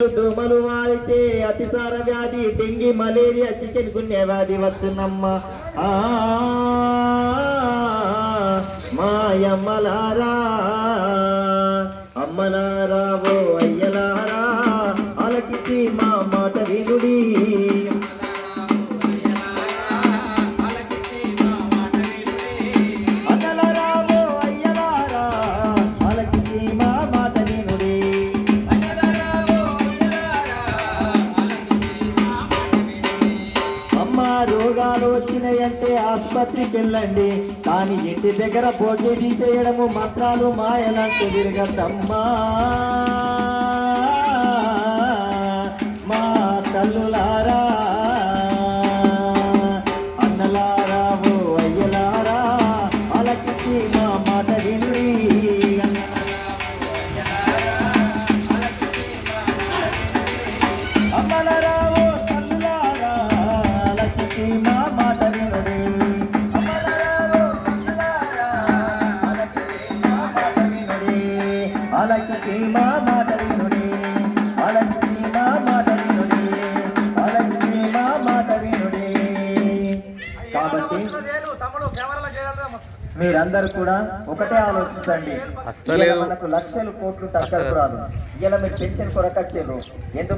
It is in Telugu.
దోమలు వారితే అతిసార వ్యాధి డెంగీ మలేరియా చికెన్ గున్య వ్యాధి వచ్చునమ్మ ఆ, మాయమ్మలారా రోగాలు వచ్చినాయంటే ఆసుపత్రికి వెళ్ళండి. కానీ ఇంటి దగ్గర పోటీ చేయడము మంత్రాలు మాయలంటూ తిరగద్దమ్మా మా తల్లుల అలకించి మా మాట వినుడి అలకించి మా మాట వినుడి అలకించి మా మాట వినుడి కాబట్టి మీరందరూ కూడా ఒకటే ఆలోచించండి. మనకు లక్షలు కోట్లు తగ్గదు రాదు ఇలా మీరు పెన్షన్ కొరకొచ్చారు ఎందుకు